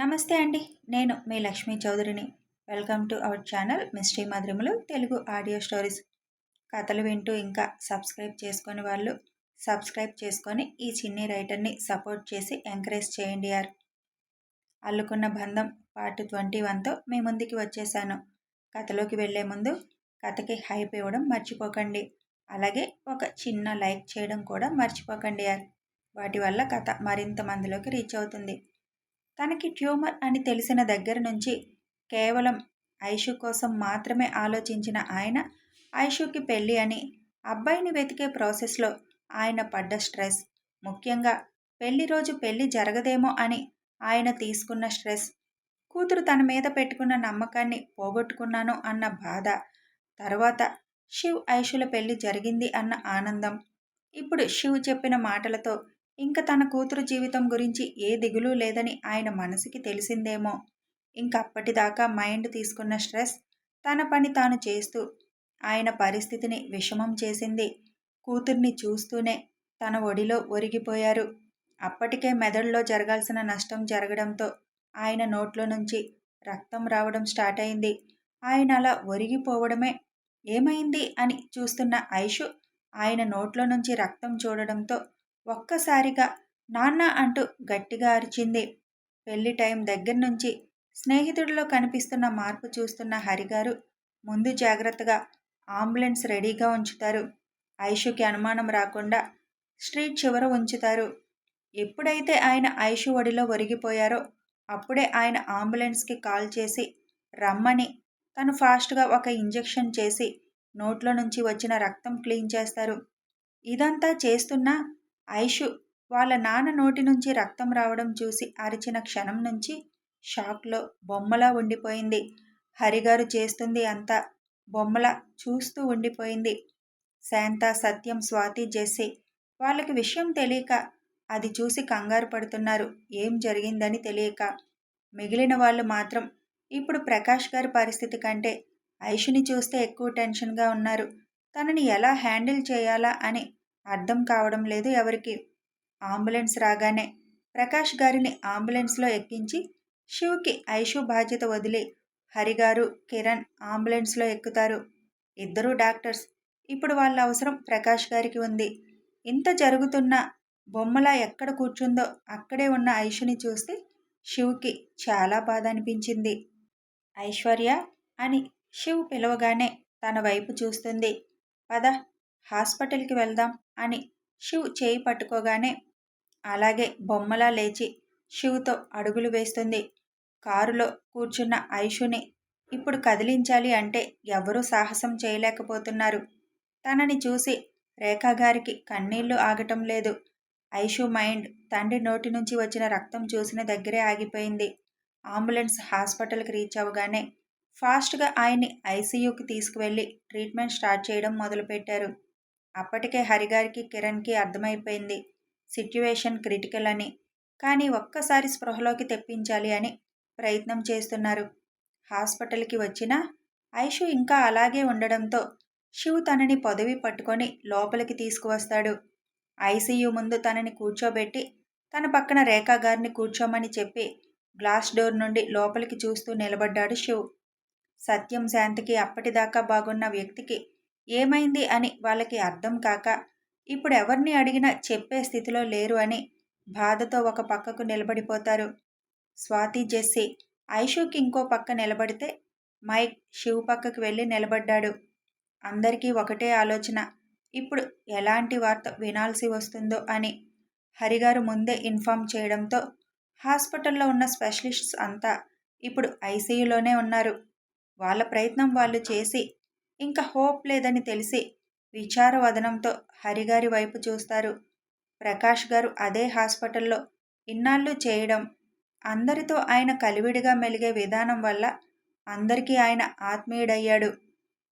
నమస్తే అండి నేను మీ Lakshmi చౌదరిని. Welcome to our channel mystery మధురములు Telugu audio stories. కథలు వింటూ ఇంకా సబ్స్క్రైబ్ చేసుకొని వాళ్ళు సబ్స్క్రైబ్ చేసుకొని ఈ చిన్ని రైటర్ని సపోర్ట్ చేసి ఎంకరేజ్ చేయండి యార్. అల్లుకున్న బంధం పార్ట్ ట్వంటీ వన్తో మీ ముందుకి వచ్చేసాను. కథలోకి వెళ్ళే ముందు కథకి హైప్ ఇవ్వడం మర్చిపోకండి. అలాగే ఒక చిన్న లైక్ చేయడం కూడా మర్చిపోకండి యార్. వాటి వల్ల కథ మరింత మందిలోకి రీచ్ అవుతుంది. తనకి ట్యూమర్ అని తెలిసిన దగ్గర నుంచి కేవలం ఐషు కోసం మాత్రమే ఆలోచించిన ఆయన ఐషుకి పెళ్ళి అని అబ్బాయిని వెతికే ప్రాసెస్లో ఆయన పడ్డ స్ట్రెస్ ముఖ్యంగా పెళ్ళి రోజు పెళ్ళి జరగదేమో అని ఆయన తీసుకున్న స్ట్రెస్ కూతురు తన మీద పెట్టుకున్న నమ్మకాన్ని పోగొట్టుకున్నాను అన్న బాధ తర్వాత శివ్ ఐషుల పెళ్ళి జరిగింది అన్న ఆనందం. ఇప్పుడు శివ్ చెప్పిన మాటలతో ఇంకా తన కూతురు జీవితం గురించి ఏ దిగులు లేదని ఆయన మనసుకి తెలిసిందేమో. ఇంకప్పటిదాకా మైండ్ తీసుకున్న స్ట్రెస్ తన పని తాను చేస్తూ ఆయన పరిస్థితిని విషమం చేసింది. కూతుర్ని చూస్తూనే తన ఒడిలో ఒరిగిపోయారు. అప్పటికే మెదడులో జరగాల్సిన నష్టం జరగడంతో ఆయన నోట్లో నుంచి రక్తం రావడం స్టార్ట్ అయింది. ఆయన అలా ఒరిగిపోవడమే ఏమైంది అని చూస్తున్న ఐషు ఆయన నోట్లో నుంచి రక్తం చూడడంతో ఒక్కసారిగా నాన్న అంటూ గట్టిగా అరిచింది. పెళ్ళి టైం దగ్గర నుంచి స్నేహితుడిలో కనిపిస్తున్న మార్పు చూస్తున్న హరిగారు ముందు జాగ్రత్తగా అంబులెన్స్ రెడీగా ఉంచుతారు. ఐషుకి అనుమానం రాకుండా స్ట్రీట్ చివర ఉంచుతారు. ఎప్పుడైతే ఆయన ఐషు ఒడిలో ఒరిగిపోయారో అప్పుడే ఆయన అంబులెన్స్కి కాల్ చేసి రమ్మని. తను ఫాస్ట్గా ఒక ఇంజెక్షన్ చేసి నోట్లో నుంచి వచ్చిన రక్తం క్లీన్ చేస్తారు. ఇదంతా చేస్తున్నా ఐషు వాళ్ళ నాన్న నోటి నుంచి రక్తం రావడం చూసి అరిచిన క్షణం నుంచి షాక్లో బొమ్మలా ఉండిపోయింది. హరిగారు చేస్తుంది అంతా బొమ్మలా చూస్తూ ఉండిపోయింది. శాంత సత్యం స్వాతి జెస్సి వాళ్ళకి విషయం తెలియక అది చూసి కంగారు పడుతున్నారు. ఏం జరిగిందని తెలియక మిగిలిన వాళ్ళు మాత్రం ఇప్పుడు ప్రకాష్ గారి పరిస్థితి కంటే ఐషుని చూస్తే ఎక్కువ టెన్షన్గా ఉన్నారు. తనని ఎలా హ్యాండిల్ చేయాలా అని అర్థం కావడం లేదు ఎవరికి. అంబులెన్స్ రాగానే ప్రకాష్ గారిని అంబులెన్స్లో ఎక్కించి శివ్కి ఐషు బాధ్యత వదిలి. హరిగారు కిరణ్ అంబులెన్స్లో ఎక్కుతారు. ఇద్దరు డాక్టర్స్. ఇప్పుడు వాళ్ళ అవసరం ప్రకాష్ గారికి ఉంది. ఇంత జరుగుతున్న బొమ్మలా ఎక్కడ కూర్చుందో అక్కడే ఉన్న ఐషుని చూస్తే శివ్కి చాలా బాధ అనిపించింది. ఐశ్వర్య అని శివ్ పిలవగానే తన వైపు చూస్తుంది. పద హాస్పిటల్కి వెళ్దాం అని శివ్ చేయి పట్టుకోగానే అలాగే బొమ్మలా లేచి శివ్తో అడుగులు వేస్తుంది. కారులో కూర్చున్న ఐషుని ఇప్పుడు కదిలించాలి అంటే ఎవరూ సాహసం చేయలేకపోతున్నారు. తనని చూసి రేఖాగారికి కన్నీళ్ళు ఆగటం లేదు. ఐషు మైండ్ తండ్రి నోటి నుంచి వచ్చిన రక్తం చూసిన దగ్గరే ఆగిపోయింది. అంబులెన్స్ హాస్పిటల్కి రీచ్ అవగానే ఫాస్ట్గా ఆయన్ని ఐసీయూకి తీసుకువెళ్ళి ట్రీట్మెంట్ స్టార్ట్ చేయడం మొదలుపెట్టారు. అప్పటికే హరిగారికి కిరణ్కి అర్థమైపోయింది. సిట్యువేషన్ క్రిటికల్ అని. కానీ ఒక్కసారి స్పృహలోకి తెప్పించాలి అని ప్రయత్నం చేస్తున్నారు. హాస్పిటల్కి వచ్చినా ఐషు ఇంకా అలాగే ఉండడంతో శివ్ తనని పదవి పట్టుకొని లోపలికి తీసుకువస్తాడు. ఐసీయూ ముందు తనని కూర్చోబెట్టి తన పక్కన రేఖా గారిని కూర్చోమని చెప్పి గ్లాస్ డోర్ నుండి లోపలికి చూస్తూ నిలబడ్డాడు శివ్. సత్యం శాంతికి అప్పటిదాకా బాగున్న వ్యక్తికి ఏమైంది అని వాళ్ళకి అర్థం కాక ఇప్పుడు ఎవరిని అడిగినా చెప్పే స్థితిలో లేరు అని బాధతో ఒక పక్కకు నిలబడిపోతారు. స్వాతి జెస్సి ఐషుకి ఇంకో పక్క నిలబడితే మైక్ శివ్ పక్కకు వెళ్ళి నిలబడ్డాడు. అందరికీ ఒకటే ఆలోచన ఇప్పుడు ఎలాంటి వార్త వినాల్సి వస్తుందో అని. హరిగారు ముందే ఇన్ఫామ్ చేయడంతో హాస్పిటల్లో ఉన్న స్పెషలిస్ట్స్ అంతా ఇప్పుడు ఐసీయూలోనే ఉన్నారు. వాళ్ళ ప్రయత్నం వాళ్ళు చేసి ఇంకా హోప్ లేదని తెలిసి విచారవదనంతో హరిగారి వైపు చూస్తారు. ప్రకాష్ గారు అదే హాస్పిటల్లో ఇన్నాళ్ళు చేయడం అందరితో ఆయన కలివిడిగా మెలిగే విధానం వల్ల అందరికీ ఆయన ఆత్మీయుడయ్యాడు.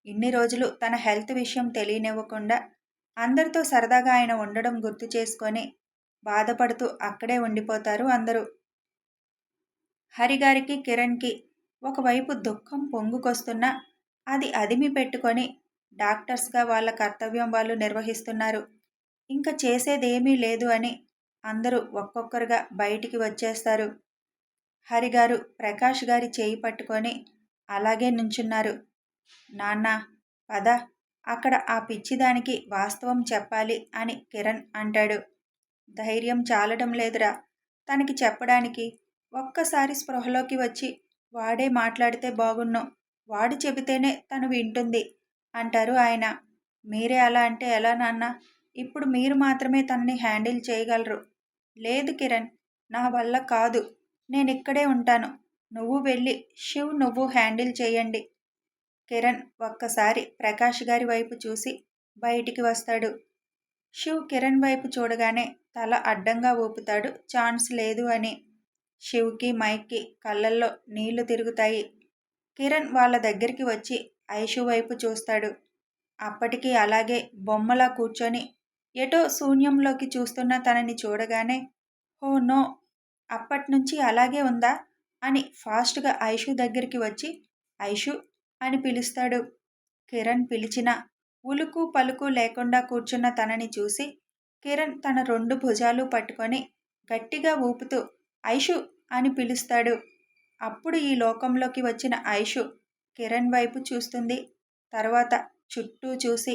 ఇన్ని రోజులు తన హెల్త్ విషయం తెలియనివ్వకుండా అందరితో సరదాగా ఆయన ఉండడం గుర్తు చేసుకొని బాధపడుతూ అక్కడే ఉండిపోతారు అందరూ. హరిగారికి కిరణ్కి ఒకవైపు దుఃఖం పొంగుకొస్తున్నా అది అదిమి పెట్టుకొని డాక్టర్స్గా వాళ్ళ కర్తవ్యం వాళ్ళు నిర్వహిస్తున్నారు. ఇంకా చేసేదేమీ లేదు అని అందరూ ఒక్కొక్కరుగా బయటికి వచ్చేస్తారు. హరిగారు ప్రకాష్ గారి చేయి పట్టుకొని అలాగే నుంచున్నారు. నాన్న పద అక్కడ ఆ పిచ్చిదానికి వాస్తవం చెప్పాలి అని కిరణ్ అంటాడు. ధైర్యం చాలడం లేదురా. తనకి చెప్పడానికి ఒక్కసారి స్పృహలోకి వచ్చి వాడే మాట్లాడితే బాగున్నాం. వాడు చెబితేనే తను వింటుంది అంటారు ఆయన. మీరే అలా అంటే ఎలా నాన్న? ఇప్పుడు మీరు మాత్రమే తనని హ్యాండిల్ చేయగలరు. లేదు కిరణ్ నా వల్ల కాదు. నేను ఇక్కడే ఉంటాను. నువ్వు వెళ్ళి శివ్ నువ్వు హ్యాండిల్ చేయండి. కిరణ్ ఒక్కసారి ప్రకాష్ గారి వైపు చూసి బయటికి వస్తాడు. శివ్ కిరణ్ వైపు చూడగానే తల అడ్డంగా ఊపుతాడు. ఛాన్స్ లేదు అని. శివ్కి మైక్కి కళ్ళల్లో నీళ్ళు తిరుగుతాయి. కిరణ్ వాళ్ళ దగ్గరికి వచ్చి ఐషు వైపు చూస్తాడు. అప్పటికి అలాగే బొమ్మలా కూర్చొని ఎటో శూన్యంలోకి చూస్తున్న తనని చూడగానే హో నో అప్పట్నుంచి అలాగే ఉందా? అని ఫాస్ట్గా ఐషు దగ్గరికి వచ్చి ఐషు అని పిలుస్తాడు. కిరణ్ పిలిచిన ఉలుకు పలుకు లేకుండా కూర్చున్న తనని చూసి కిరణ్ తన రెండు భుజాలు పట్టుకొని గట్టిగా ఊపుతూ ఐషు అని పిలుస్తాడు. అప్పుడు ఈ లోకంలోకి వచ్చిన ఐషు కిరణ్ వైపు చూస్తుంది. తర్వాత చుట్టూ చూసి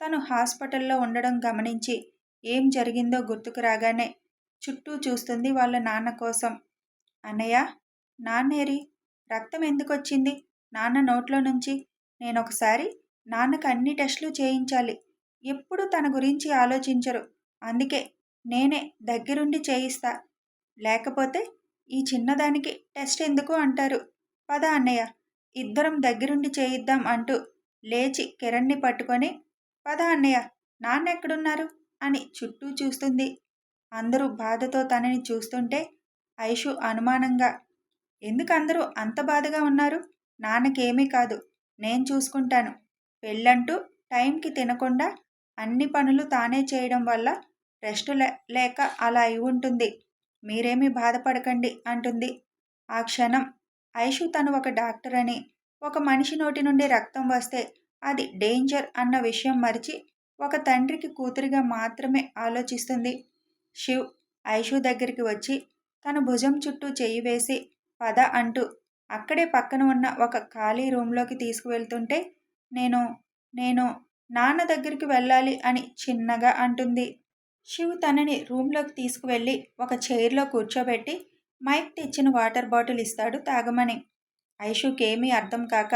తను హాస్పిటల్లో ఉండడం గమనించి ఏం జరిగిందో గుర్తుకు రాగానే చుట్టూ చూస్తుంది వాళ్ళ నాన్న కోసం. అన్నయ్య నాన్నేరి రక్తం ఎందుకు వచ్చింది నాన్న నోట్లో నుంచి నేను ఒకసారి నాన్నకు అన్ని టెస్టులు చేయించాలి. ఎప్పుడు తన గురించి ఆలోచించరు. అందుకే నేనే దగ్గరుండి చేయిస్తా. లేకపోతే ఈ చిన్నదానికి టెస్ట్ ఎందుకు అంటారు? పద అన్నయ్య ఇద్దరం దగ్గరుండి చేయిద్దాం అంటూ లేచి కిరణ్ని పట్టుకొని పద అన్నయ్య నాన్న ఎక్కడున్నారు అని చుట్టూ చూస్తుంది. అందరూ బాధతో తనని చూస్తుంటే ఐషు అనుమానంగా ఎందుకు అందరూ అంత బాధగా ఉన్నారు? నాన్నకేమీ కాదు నేను చూసుకుంటాను. పెళ్ళంటూ టైంకి తినకుండా అన్ని పనులు తానే చేయడం వల్ల రెస్ట్ లేక అలా అయి ఉంటుంది. మీరేమీ బాధపడకండి అంటుంది. ఆ క్షణం ఐషు తను ఒక డాక్టర్ అని ఒక మనిషి నోటి నుండి రక్తం వస్తే అది డేంజర్ అన్న విషయం మరిచి ఒక తండ్రికి కూతురిగా మాత్రమే ఆలోచిస్తుంది. శివ్ ఐషు దగ్గరికి వచ్చి తన భుజం చుట్టూ చెయ్యి వేసి పద అంటూ అక్కడే పక్కన ఉన్న ఒక ఖాళీ రూమ్లోకి తీసుకువెళ్తుంటే నేను నేను నాన్న దగ్గరికి వెళ్ళాలి అని చిన్నగా అంటుంది. శివ్ తనని రూమ్లోకి తీసుకువెళ్ళి ఒక చైర్లో కూర్చోబెట్టి మైక్ తెచ్చిన వాటర్ బాటిల్ ఇస్తాడు తాగమని. ఐషుకేమీ అర్థం కాక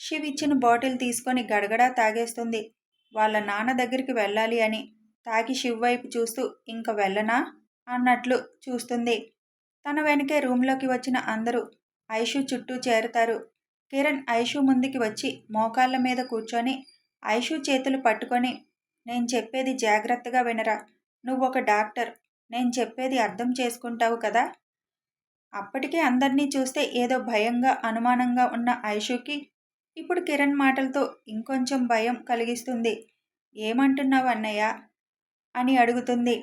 శివ్ ఇచ్చిన బాటిల్ తీసుకొని గడగడా తాగేస్తుంది. వాళ్ళ నాన్న దగ్గరికి వెళ్ళాలి అని తాగి శివ్ వైపు చూస్తూ ఇంక వెళ్ళనా? అన్నట్లు చూస్తుంది. తన వెనకే రూమ్లోకి వచ్చిన అందరూ ఐషు చుట్టూ చేరుతారు. కిరణ్ ఐషు ముందుకి వచ్చి మోకాళ్ళ మీద కూర్చొని ఐషు చేతులు పట్టుకొని నేను చెప్పేది జాగ్రత్తగా వినరా. నువ్వు ఒక డాక్టర్. నేను చెప్పేది అర్థం చేసుకుంటావు కదా? అప్పటికే అందరినీ చూస్తే ఏదో భయంగా అనుమానంగా ఉన్న ఐషుకి ఇప్పుడు కిరణ్ మాటలతో ఇంకొంచెం భయం కలిగిస్తుంది. ఏమంటున్నావు అన్నయ్య? అని అడుగుతుంది.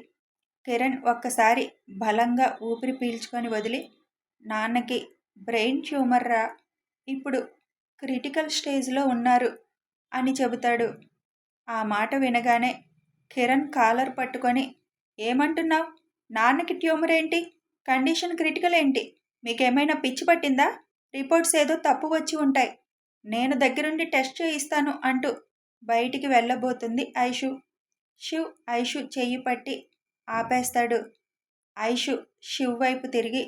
కిరణ్ ఒక్కసారి బలంగా ఊపిరి పీల్చుకొని వదిలి నాన్నకి బ్రెయిన్ ట్యూమర్ రా ఇప్పుడు క్రిటికల్ స్టేజ్లో ఉన్నారు అని చెబుతాడు. ఆ మాట వినగానే కిరణ్ కాలర్ పట్టుకొని ఏమంటున్నావు? నాన్నకి ట్యూమర్ ఏంటి? కండిషన్ క్రిటికల్ ఏంటి? మీకేమైనా పిచ్చి పట్టిందా? రిపోర్ట్స్ ఏదో తప్పు వచ్చి ఉంటాయి. నేను దగ్గరుండి టెస్ట్ చేయిస్తాను అంటూ బయటికి వెళ్ళబోతుంది ఐషు. శివ్ ఐషు చెయ్యి పట్టి ఆపేస్తాడు. ఐషు శివ్ వైపు తిరిగి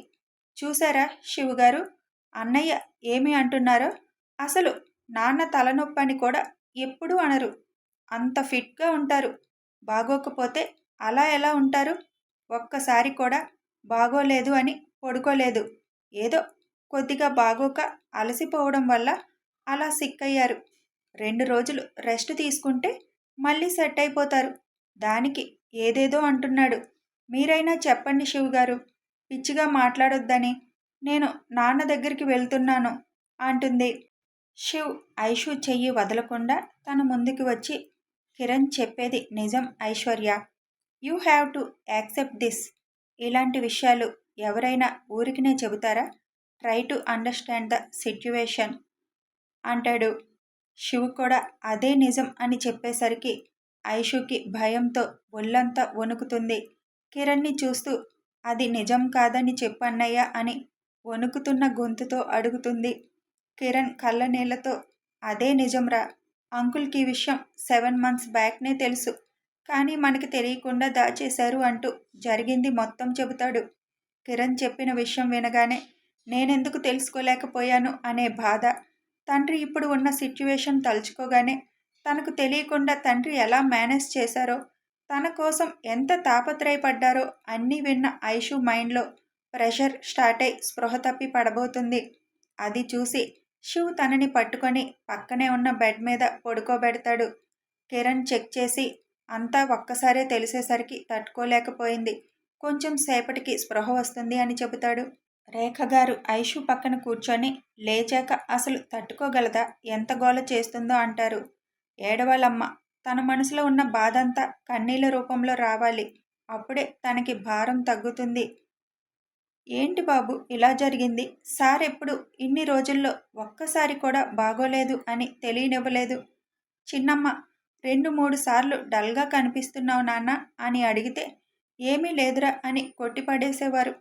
చూసారా శివ్ గారు? అన్నయ్య ఏమి అంటున్నారో? అసలు నాన్న తలనొప్పి అని కూడా ఎప్పుడూ అనరు. అంత ఫిట్గా ఉంటారు. బాగోకపోతే అలా ఎలా ఉంటారు? ఒక్కసారి కూడా బాగోలేదు అని పడుకోలేదు. ఏదో కొద్దిగా బాగోక అలసిపోవడం వల్ల అలా సిక్ అయ్యారు రెండు రోజులు రెస్ట్ తీసుకుంటే మళ్ళీ సెట్ అయిపోతారు. దానికి ఏదేదో అంటున్నాడు. మీరైనా చెప్పండి శివ్ గారు. పిచ్చిగా మాట్లాడొద్దని నేను నాన్న దగ్గరికి వెళ్తున్నాను అంటుంది. శివ్ ఐషు చెయ్యి వదలకుండా తన ముందుకు వచ్చి కిరణ్ చెప్పేది నిజం Aishwarya. You have to accept this. ఇలాంటి విషయాలు ఎవరైనా ఊరికినే చెబుతారా? Try to understand the situation అంటాడు. శివు కూడా అదే నిజం అని చెప్పేసరికి ఐషుకి భయంతో ఒళ్ళంతా వణుకుతుంది. కిరణ్ని చూస్తూ అది నిజం కాదని చెప్పన్నయ్య అని వణుకుతున్న గొంతుతో అడుగుతుంది. కిరణ్ కళ్ళ నీళ్ళతో అదే నిజంరా? అంకుల్కి విషయం సెవెన్ మంత్స్ బ్యాక్నే తెలుసు. కానీ మనకి తెలియకుండా దాచేశారు అంటూ జరిగింది మొత్తం చెబుతాడు. కిరణ్ చెప్పిన విషయం వినగానే నేనెందుకు తెలుసుకోలేకపోయాను అనే బాధ. తండ్రి ఇప్పుడు ఉన్న సిచ్యువేషన్ తలుచుకోగానే తనకు తెలియకుండా తండ్రి ఎలా మేనేజ్ చేశారో తన కోసం ఎంత తాపత్రయపడ్డారో అన్నీ విన్న ఐషు మైండ్లో ప్రెషర్ స్టార్ట్ అయి స్పృహ తప్పి పడబోతుంది. అది చూసి శివ్ తనని పట్టుకొని పక్కనే ఉన్న బెడ్ మీద పడుకోబెడతాడు. కిరణ్ చెక్ చేసి అంతా ఒక్కసారే తెలిసేసరికి తట్టుకోలేకపోయింది. కొంచెం సేపటికి స్పృహ వస్తుంది అని చెబుతాడు. రేఖ గారు ఐషు పక్కన కూర్చొని లేచాక అసలు తట్టుకోగలదా? ఎంత గోల చేస్తుందో అంటారు. ఏడవాళ్ళమ్మ తన మనసులో ఉన్న బాధంతా కన్నీళ్ళ రూపంలో రావాలి. అప్పుడే తనకి భారం తగ్గుతుంది. ఏంటి బాబు ఇలా జరిగింది? సార్ ఎప్పుడు ఇన్ని రోజుల్లో ఒక్కసారి కూడా బాగోలేదు అని తెలియనివ్వలేదు. చిన్నమ్మ రెండు మూడు సార్లు డల్గా కనిపిస్తున్నావు నాన్న అని అడిగితే ఏమీ లేదురా అని కొట్టిపడేసేవారు.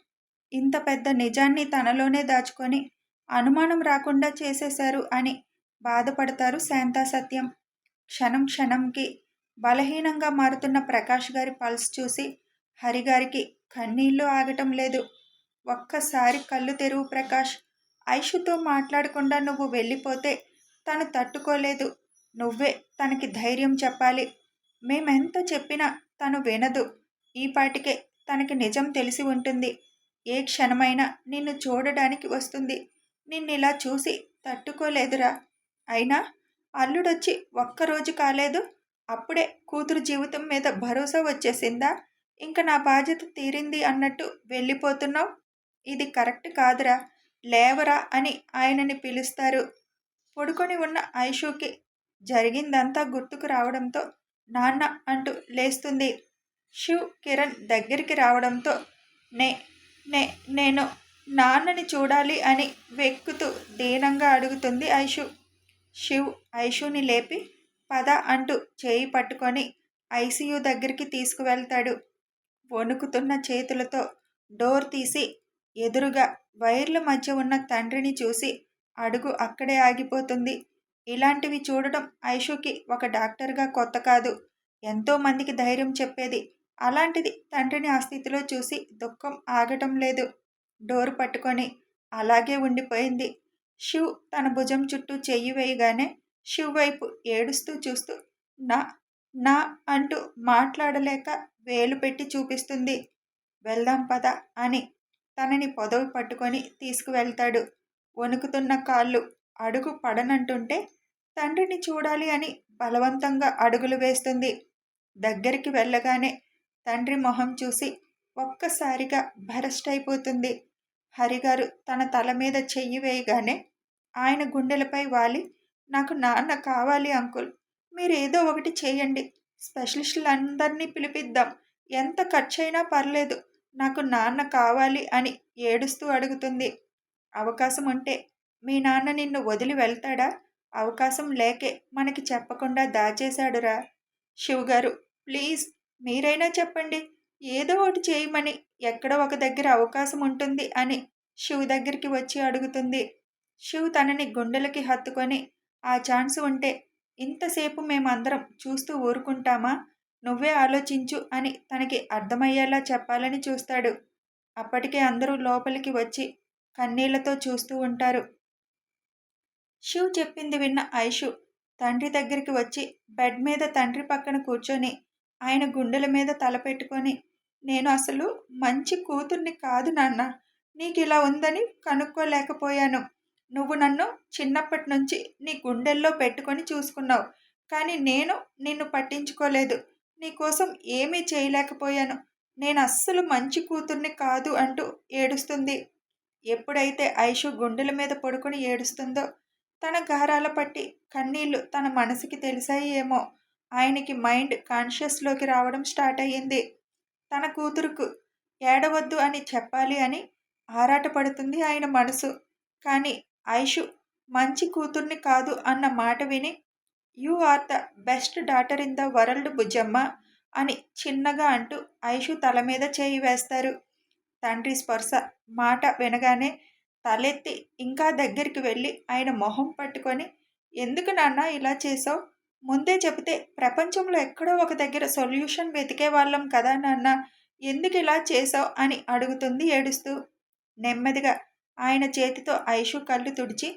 ఇంత పెద్ద నిజాన్ని తనలోనే దాచుకొని అనుమానం రాకుండా చేసేశారు అని బాధపడతారు శాంతా సత్యం. క్షణం క్షణంకి బలహీనంగా మారుతున్న ప్రకాష్ గారి పల్స్ చూసి హరిగారికి కన్నీళ్ళు ఆగటం లేదు. ఒక్కసారి కళ్ళు తెరువు ప్రకాష్. ఐషుతో మాట్లాడకుండా నువ్వు వెళ్ళిపోతే తను తట్టుకోలేదు. నువ్వే తనకి ధైర్యం చెప్పాలి. మేమెంత చెప్పినా తను వినదు. ఈపాటికే తనకి నిజం తెలిసి ఉంటుంది. ఏ క్షణమైనా నిన్ను చూడడానికి వస్తుంది. నిన్నిలా చూసి తట్టుకోలేదురా. అయినా అల్లుడొచ్చి ఒక్కరోజు కాలేదు. అప్పుడే కూతురు జీవితం మీద భరోసా వచ్చేసిందా? ఇంక నా బాధ్యత తీరింది అన్నట్టు వెళ్ళిపోతున్నావు? ఇది కరెక్ట్ కాదురా. లేవరా అని ఆయనని పిలుస్తారు. పడుకొని ఉన్న ఐషుకి జరిగిందంతా గుర్తుకు రావడంతో నాన్న అంటూ లేస్తుంది. శివ్ కిరణ్ దగ్గరికి రావడంతో నే నే నేను నాన్నని చూడాలి అని వెక్కుతూ దీనంగా అడుగుతుంది ఐషు. శివ్ ఐషుని లేపి పద అంటూ చేయి పట్టుకొని ఐసీయూ దగ్గరికి తీసుకువెళ్తాడు. వణుకుతున్న చేతులతో డోర్ తీసి ఎదురుగా వైర్ల మధ్య ఉన్న తండ్రిని చూసి అడుగు అక్కడే ఆగిపోతుంది. ఇలాంటివి చూడడం ఐషుకి ఒక డాక్టర్గా కొత్త కాదు. ఎంతోమందికి ధైర్యం చెప్పేది. అలాంటిది తండ్రిని ఆ స్థితిలో చూసి దుఃఖం ఆగటం లేదు. డోర్ పట్టుకొని అలాగే ఉండిపోయింది. శివ్ తన భుజం చుట్టూ చెయ్యి వేయగానే శివ్ వైపు ఏడుస్తూ చూస్తూ నా నా అంటూ మాట్లాడలేక వేలు పెట్టి చూపిస్తుంది. వెళ్దాం పద అని తనని పొదవి పట్టుకొని తీసుకువెళ్తాడు. వణుకుతున్న కాళ్ళు అడుగు పడనంటుంటే తండ్రిని చూడాలి అని బలవంతంగా అడుగులు వేస్తుంది. దగ్గరికి వెళ్ళగానే తండ్రి మొహం చూసి ఒక్కసారిగా భరస్ట్ అయిపోతుంది హరిగారు తన తల మీద చెయ్యి వేయగానే ఆయన గుండెలపై వాలి నాకు నాన్న కావాలి అంకుల్ మీరు ఏదో ఒకటి చేయండి. స్పెషలిస్టులందరినీ పిలిపిద్దాం. ఎంత ఖర్చైనా పర్లేదు. నాకు నాన్న కావాలి అని ఏడుస్తూ అడుగుతుంది. అవకాశం ఉంటే మీ నాన్న నిన్ను వదిలి వెళ్తాడా? అవకాశం లేకే మనకి చెప్పకుండా దాచేశాడురా. శివగారు ప్లీజ్ మీరైనా చెప్పండి. ఏదో ఒకటి చేయమని ఎక్కడో ఒక దగ్గర అవకాశం ఉంటుంది అని శివ్ దగ్గరికి వచ్చి అడుగుతుంది. శివ్ తనని గుండెలకి హత్తుకొని ఆ ఛాన్స్ ఉంటే ఇంతసేపు మేమందరం చూస్తూ ఊరుకుంటామా? నువ్వే ఆలోచించు అని తనకి అర్థమయ్యేలా చెప్పాలని చూస్తాడు. అప్పటికే అందరూ లోపలికి వచ్చి కన్నీళ్ళతో చూస్తూ ఉంటారు. శివ్ చెప్పింది విన్న ఐషు. తండ్రి దగ్గరికి వచ్చి బెడ్ మీద తండ్రి పక్కన కూర్చొని ఆయన గుండెల మీద తల పెట్టుకొని నేను అసలు మంచి కూతుర్ని కాదు నాన్న. నీకు ఇలా ఉందని కనుక్కోలేకపోయాను. నువ్వు నన్ను చిన్నప్పటి నుంచి నీ గుండెల్లో పెట్టుకొని చూసుకున్నావు. కానీ నేను నిన్ను పట్టించుకోలేదు. నీకోసం ఏమీ చేయలేకపోయాను. నేను అస్సలు మంచి కూతుర్ని కాదు అంటూ ఏడుస్తుంది. ఎప్పుడైతే ఐషు గుండెల మీద పడుకొని ఏడుస్తుందో తన గారాల పట్టి కన్నీళ్ళు తన మనసుకి తెలిసాయి ఏమో ఆయనకి మైండ్ కాన్షియస్లోకి రావడం స్టార్ట్ అయ్యింది. తన కూతురుకు ఏడవద్దు అని చెప్పాలి అని ఆరాటపడుతుంది ఆయన మనసు. కానీ ఐషు మంచి కూతుర్ని కాదు అన్న మాట విని you are the best daughter in the world Bujjamma అని చిన్నగా అంటూ ఐషు తల మీద చేయి వేస్తారు. తండ్రి స్పర్శ మాట వినగానే తలెత్తి ఇంకా దగ్గరికి వెళ్ళి ఆయన మొహం పట్టుకొని ఎందుకు నాన్న ఇలా చేసావు? ముందే చెబితే ప్రపంచంలో ఎక్కడో ఒక దగ్గర సొల్యూషన్ వెతికే వాళ్ళం కదా నాన్న. ఎందుకు ఇలా చేసావు? అని అడుగుతుంది ఏడుస్తూ. నెమ్మదిగా ఆయన చేతితో ఐషు కళ్ళు తుడిచి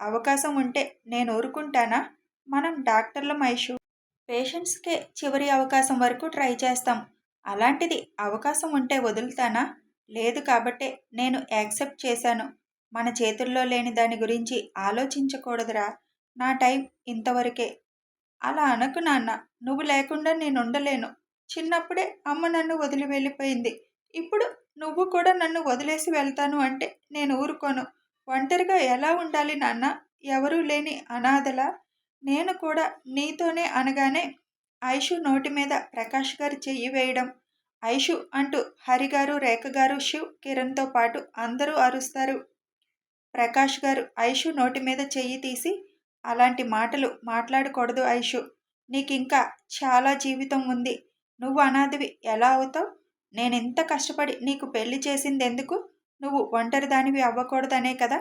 అవకాశం ఉంటే నేను ఊరుకుంటానా? మనం డాక్టర్లం ఐషు. పేషెంట్స్కే చివరి అవకాశం వరకు ట్రై చేస్తాం. అలాంటిది అవకాశం ఉంటే వదులుతానా? లేదు కాబట్టే నేను యాక్సెప్ట్ చేశాను. మన చేతుల్లో లేని దాని గురించి ఆలోచించకూడదురా. నా టైం ఇంతవరకే. అలా అనకు నాన్న నువ్వు లేకుండా నేను ఉండలేను చిన్నప్పుడే అమ్మ నన్ను వదిలి వెళ్ళిపోయింది. ఇప్పుడు నువ్వు కూడా నన్ను వదిలేసి వెళ్తాను అంటే నేను ఊరుకోను. ఒంటరిగా ఎలా ఉండాలి నాన్న? ఎవరూ లేని అనాథలా? నేను కూడా నీతోనే అనగానే ఐషు నోటి మీద ప్రకాష్ గారు చెయ్యి వేయడం. ఐషు అంటూ హరిగారు రేఖ గారు శివ్ కిరణ్తో పాటు అందరూ అరుస్తారు. ప్రకాష్ గారు ఐషు నోటి మీద చెయ్యి తీసి అలాంటి మాటలు మాట్లాడకూడదు ఐషు. నీకింకా చాలా జీవితం ఉంది. నువ్వు అనాథవి. ఎలా అవుతావు? నేనెంత కష్టపడి నీకు పెళ్ళి చేసింది ఎందుకు నువ్వు ఒంటరిదానివి అవ్వకూడదనే కదా.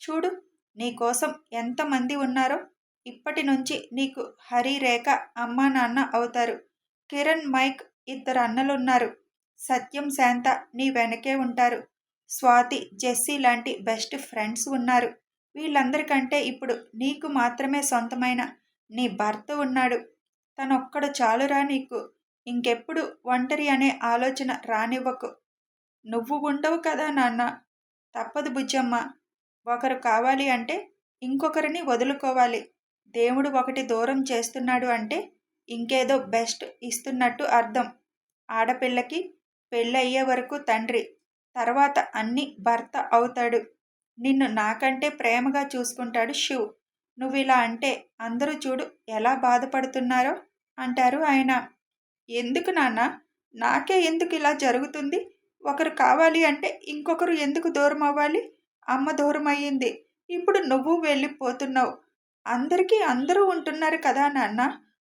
చూడు నీకోసం ఎంతమంది ఉన్నారో. ఇప్పటి నుంచి నీకు హరి రేఖ అమ్మా నాన్న అవుతారు. కిరణ్ మైక్ ఇద్దరు అన్నలున్నారు సత్యం శాంత నీ వెనకే ఉంటారు. స్వాతి జెస్సీ లాంటి బెస్ట్ ఫ్రెండ్స్ ఉన్నారు. వీళ్ళందరికంటే ఇప్పుడు నీకు మాత్రమే సొంతమైన నీ భర్త ఉన్నాడు. తనొక్కడు చాలురా నీకు. ఇంకెప్పుడు ఒంటరి అనే ఆలోచన రానివ్వకు. నువ్వు ఉండవు కదా నాన్న. తప్పదు బుజ్జమ్మ. ఒకరు కావాలి అంటే ఇంకొకరిని వదులుకోవాలి. దేవుడు ఒకటి దూరం చేస్తున్నాడు అంటే ఇంకేదో బెస్ట్ ఇస్తున్నట్టు అర్థం. ఆడపిల్లకి పెళ్ళయ్యే వరకు తండ్రి. తర్వాత అన్ని భర్త అవుతాడు. నిన్ను నాకంటే ప్రేమగా చూసుకుంటాడు శివ్. నువ్వు ఇలా అంటే అందరూ చూడు ఎలా బాధపడుతున్నారో అంటారు ఆయన. ఎందుకు నాన్న? నాకే ఎందుకు ఇలా జరుగుతుంది? ఒకరు కావాలి అంటే ఇంకొకరు ఎందుకు దూరం అవ్వాలి? అమ్మ దూరం అయ్యింది. ఇప్పుడు నువ్వు వెళ్ళిపోతున్నావు. అందరికీ అందరూ ఉంటున్నారు కదా నాన్న.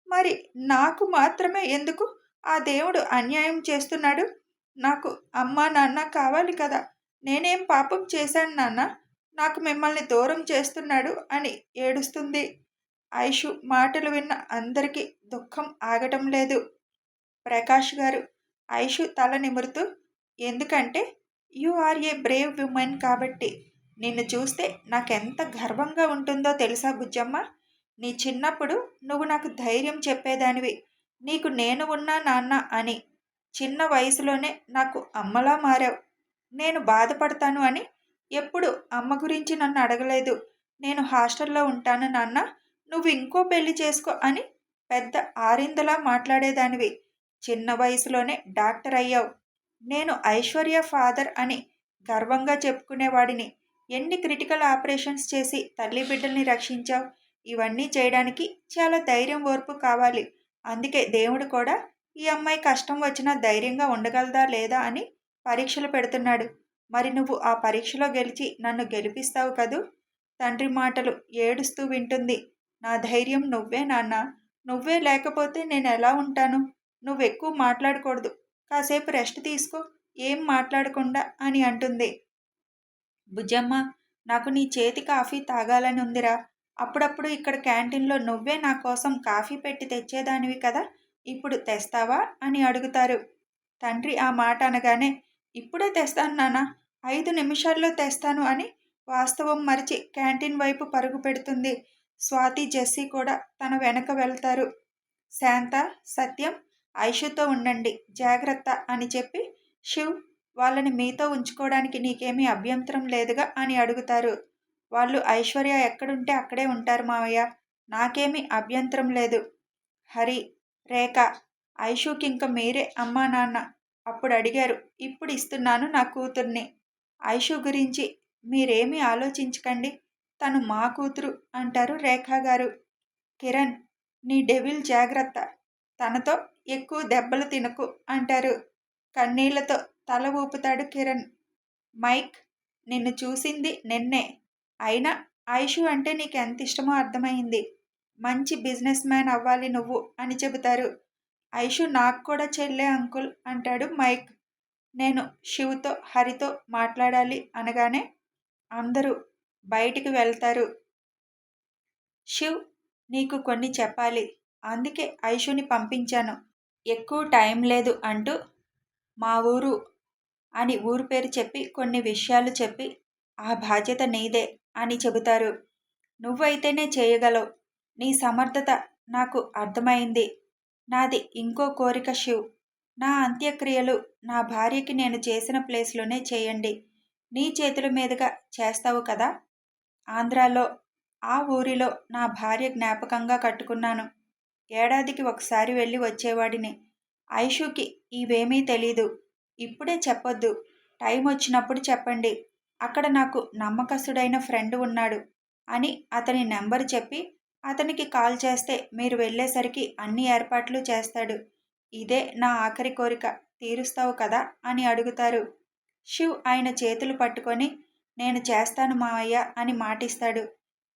మరి నాకు మాత్రమే ఎందుకు ఆ దేవుడు అన్యాయం చేస్తున్నాడు? నాకు అమ్మ నాన్న కావాలి కదా నేనేం పాపం చేశాను నాన్న? నాకు మిమ్మల్ని దూరం చేస్తున్నాడు అని ఏడుస్తుంది. ఐషు మాటలు విన్న అందరికీ దుఃఖం ఆగటం లేదు. ప్రకాష్ గారు ఐషు తల నిమురుతూ ఎందుకంటే you are a brave women కాబట్టి నిన్ను చూస్తే నాకెంత గర్వంగా ఉంటుందో తెలుసా బుజ్జమ్మ? నీ చిన్నప్పుడు నువ్వు నాకు ధైర్యం చెప్పేదానివి. నీకు నేను ఉన్నా నాన్న అని చిన్న వయసులోనే నాకు అమ్మలా మారావు. నేను బాధపడతాను అని ఎప్పుడు అమ్మ గురించి నన్ను అడగలేదు. నేను హాస్టల్లో ఉంటాను నాన్న నువ్వు ఇంకో పెళ్ళి చేసుకో అని పెద్ద ఆరిందలా మాట్లాడేదానివి. చిన్న వయసులోనే డాక్టర్ అయ్యావు. నేను ఐశ్వర్య ఫాదర్ అని గర్వంగా చెప్పుకునేవాడిని. ఎన్ని క్రిటికల్ ఆపరేషన్స్ చేసి తల్లి బిడ్డల్ని రక్షించావు? ఇవన్నీ చేయడానికి చాలా ధైర్యం ఓర్పు కావాలి. అందుకే దేవుడు కూడా ఈ అమ్మాయి కష్టం వచ్చినా ధైర్యంగా ఉండగలదా లేదా అని పరీక్షలు పెడుతున్నాడు. మరి నువ్వు ఆ పరీక్షలో గెలిచి నన్ను గెలిపిస్తావు కదూ? తండ్రి మాటలు ఏడుస్తూ వింటుంది. నా ధైర్యం నువ్వే నాన్న. నువ్వే లేకపోతే నేను ఎలా ఉంటాను? నువ్వు ఎక్కువ మాట్లాడకూడదు. కాసేపు రెస్ట్ తీసుకో. ఏం మాట్లాడకుండా అని అంటుంది. బుజ్జమ్మ నాకు నీ చేతి కాఫీ తాగాలని ఉందిరా. అప్పుడప్పుడు ఇక్కడ క్యాంటీన్లో నువ్వే నా కోసం కాఫీ పెట్టి తెచ్చేదానివి కదా? ఇప్పుడు తెస్తావా? అని అడుగుతారు. తండ్రి ఆ మాట అనగానే ఇప్పుడే తెస్తాను నాన్న ఐదు నిమిషాల్లో తెస్తాను అని వాస్తవం మరిచి క్యాంటీన్ వైపు పరుగు పెడుతుంది. స్వాతి జెస్సీ కూడా తన వెనక వెళ్తారు. శాంత సత్యం ఐషుతో ఉండండి జాగ్రత్త అని చెప్పి శివ్ వాళ్ళని మీతో ఉంచుకోవడానికి నీకేమీ అభ్యంతరం లేదుగా అని అడుగుతారు. వాళ్ళు ఐశ్వర్య ఎక్కడుంటే అక్కడే ఉంటారు మావయ్య నాకేమీ అభ్యంతరం లేదు. హరి రేఖ ఐషుకి ఇంక మీరే అమ్మా నాన్న అప్పుడు అడిగారు. ఇప్పుడు ఇస్తున్నాను నా కూతుర్ని. ఐషు గురించి మీరేమీ ఆలోచించకండి. తను మా కూతురు అంటారు రేఖా గారు. కిరణ్ నీ డెవిల్ జాగ్రత్త. తనతో ఎక్కువ దెబ్బలు తినకు అంటారు. కన్నీళ్ళతో తల ఊపుతాడు కిరణ్. మైక్ నిన్ను చూసింది నిన్నే. అయినా ఐషు అంటే నీకు ఎంత ఇష్టమో అర్థమైంది. మంచి బిజినెస్ మ్యాన్ అవ్వాలి నువ్వు అని చెబుతారు. ఐషు నాకు కూడా చెల్లే అంకుల్ అంటాడు మైక్. నేను శివ్తో హరితో మాట్లాడాలి అనగానే అందరూ బయటికి వెళ్తారు. శివ్ నీకు కొన్ని చెప్పాలి. అందుకే ఐషుని పంపించాను. ఎక్కువ టైం లేదు అంటూ మా ఊరు అని ఊరు పేరు చెప్పి కొన్ని విషయాలు చెప్పి ఆ బాధ్యత నీదే అని చెబుతారు. నువ్వైతేనే చేయగలవు. నీ సమర్థత నాకు అర్థమైంది. నాది ఇంకో కోరిక శివ్. నా అంత్యక్రియలు నా భార్యకి నేను చేసిన ప్లేస్లోనే చేయండి. నీ చేతుల మీదుగా చేస్తావు కదా? ఆంధ్రాలో ఆ ఊరిలో నా భార్య జ్ఞాపకంగా కట్టుకున్నాను. ఏడాదికి ఒకసారి వెళ్ళి వచ్చేవాడిని. ఐషుకి ఇవేమీ తెలీదు. ఇప్పుడే చెప్పొద్దు. టైం వచ్చినప్పుడు చెప్పండి. అక్కడ నాకు నమ్మకస్తుడైన ఫ్రెండ్ ఉన్నాడు అని అతని నెంబర్ చెప్పి అతనికి కాల్ చేస్తే మీరు వెళ్ళేసరికి అన్ని ఏర్పాట్లు చేస్తాడు. ఇదే నా ఆఖరి కోరిక. తీరుస్తావు కదా? అని అడుగుతారు. శివ్ ఆయన చేతులు పట్టుకొని నేను చేస్తాను మావయ్య అని మాటిస్తాడు.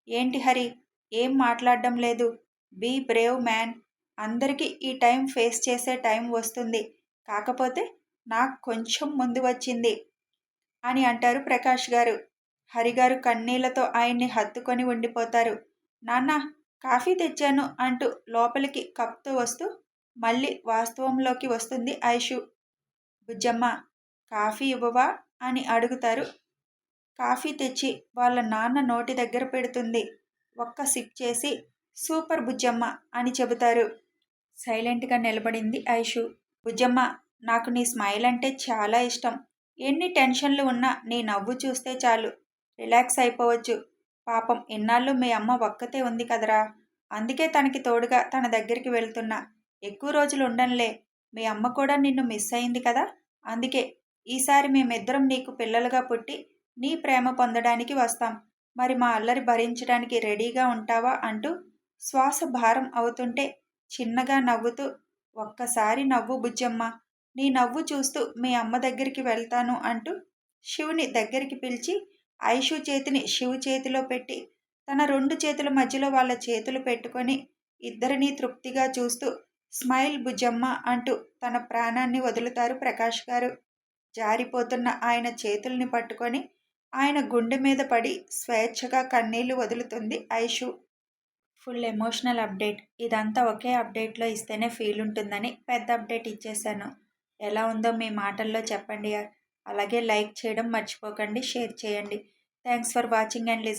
ఏంటి హరి? ఏం మాట్లాడడం లేదు. Be brave man. అందరికీ ఈ టైం ఫేస్ చేసే టైం వస్తుంది. కాకపోతే నాకు కొంచెం ముందు వచ్చింది అని అంటారు ప్రకాష్ గారు. హరిగారు కన్నీళ్ళతో ఆయన్ని హత్తుకొని ఉండిపోతారు. నాన్న కాఫీ తెచ్చాను అంటూ లోపలికి కప్తో వస్తూ మళ్ళీ వాస్తవంలోకి వస్తుంది ఐషు. బుజ్జమ్మ కాఫీ ఇవ్వవా? అని అడుగుతారు. కాఫీ తెచ్చి వాళ్ళ నాన్న నోటి దగ్గర పెడుతుంది. ఒక్క సిప్ చేసి సూపర్ బుజ్జమ్మ అని చెబుతారు. సైలెంట్గా నిలబడింది ఐషు. బుజ్జమ్మ నాకు నీ స్మైల్ అంటే చాలా ఇష్టం. ఎన్ని టెన్షన్లు ఉన్నా నీ నవ్వు చూస్తే చాలు. రిలాక్స్ అయిపోవచ్చు. పాపం ఇన్నాళ్ళు మీ అమ్మ ఒక్కతే ఉంది కదరా. అందుకే తనకి తోడుగా తన దగ్గరికి వెళ్తున్నా. ఎక్కువ రోజులు ఉండనులే. మీ అమ్మ కూడా నిన్ను మిస్ అయింది కదా. అందుకే ఈసారి మేమిద్దరం నీకు పిల్లలుగా పుట్టి నీ ప్రేమ పొందడానికి వస్తాం. మరి మా అల్లరి భరించడానికి రెడీగా ఉంటావా అంటూ శ్వాస భారం అవుతుంటే చిన్నగా నవ్వుతూ ఒక్కసారి నవ్వు బుజ్జమ్మ. నీ నవ్వు చూస్తూ మీ అమ్మ దగ్గరికి వెళ్తాను అంటూ శివుని దగ్గరికి పిలిచి ఐషు చేతిని శివు చేతిలో పెట్టి తన రెండు చేతుల మధ్యలో వాళ్ళ చేతులు పెట్టుకొని ఇద్దరిని తృప్తిగా చూస్తూ స్మైల్ బుజ్జమ్మ అంటూ తన ప్రాణాన్ని వదులుతారు ప్రకాష్ గారు. జారిపోతున్న ఆయన చేతుల్ని పట్టుకొని ఆయన గుండె మీద పడి స్వేచ్ఛగా కన్నీళ్ళు వదులుతుంది ఐషు. Full emotional update. ఇదంతా ఒకే అప్డేట్లో ఇస్తేనే ఫీల్ ఉంటుందని పెద్ద అప్డేట్ ఇచ్చేసాను ఎలా ఉందో మీ మాటల్లో చెప్పండి అలాగే లైక్ చేయడం మర్చిపోకండి షేర్ చేయండి. Thanks for watching and listen